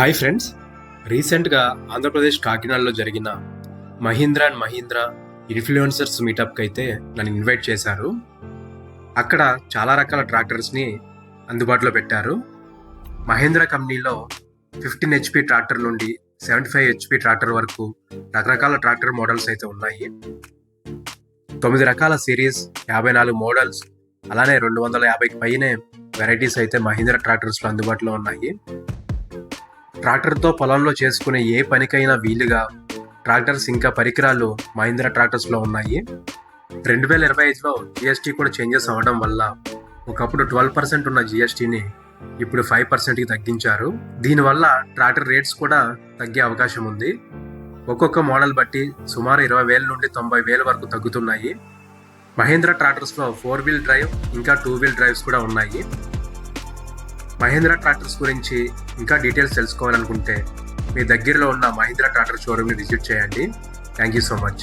Hi friends. రీసెంట్గా ఆంధ్రప్రదేశ్ కాకినాడలో జరిగిన మహీంద్రా అండ్ మహీంద్రా ఇన్ఫ్లుయెన్సర్స్ మీటప్కి అయితే నన్ను ఇన్వైట్ చేశారు. అక్కడ చాలా రకాల ట్రాక్టర్స్ని అందుబాటులో పెట్టారు. మహీంద్రా కంపెనీలో ఫిఫ్టీన్ హెచ్పి ట్రాక్టర్ నుండి సెవెంటీ ఫైవ్ హెచ్పి ట్రాక్టర్ వరకు రకరకాల ట్రాక్టర్ మోడల్స్ అయితే ఉన్నాయి. తొమ్మిది రకాల సిరీస్ యాభై నాలుగు మోడల్స్ అలానే రెండు వందల యాభైకి పైనే వెరైటీస్ అయితే మహీంద్రా ట్రాక్టర్స్లో అందుబాటులో ఉన్నాయి. ట్రాక్టర్తో పొలంలో చేసుకునే ఏ పనికైనా వీలుగా ట్రాక్టర్స్ ఇంకా పరికరాలు మహీంద్రా ట్రాక్టర్స్లో ఉన్నాయి. రెండు వేల ఇరవై ఐదులో జిఎస్టీ కూడా చేంజెస్ అవ్వడం వల్ల ఒకప్పుడు ట్వెల్వ్ పర్సెంట్ ఉన్న జిఎస్టీని ఇప్పుడు ఫైవ్ పర్సెంట్కి తగ్గించారు. దీనివల్ల ట్రాక్టర్ రేట్స్ కూడా తగ్గే అవకాశం ఉంది. ఒక్కొక్క మోడల్ బట్టి సుమారు ఇరవై వేల నుండి తొంభై వేల వరకు తగ్గుతున్నాయి. మహేంద్ర ట్రాక్టర్స్లో ఫోర్ వీల్ డ్రైవ్ ఇంకా టూ వీల్ డ్రైవ్స్ కూడా ఉన్నాయి. మహేంద్ర ట్రాక్టర్స్ గురించి ఇంకా డీటెయిల్స్ తెలుసుకోవాలనుకుంటే మీ దగ్గరలో ఉన్న మహేంద్ర ట్రాక్టర్ షోరూమ్ని విజిట్ చేయండి. Thank you so much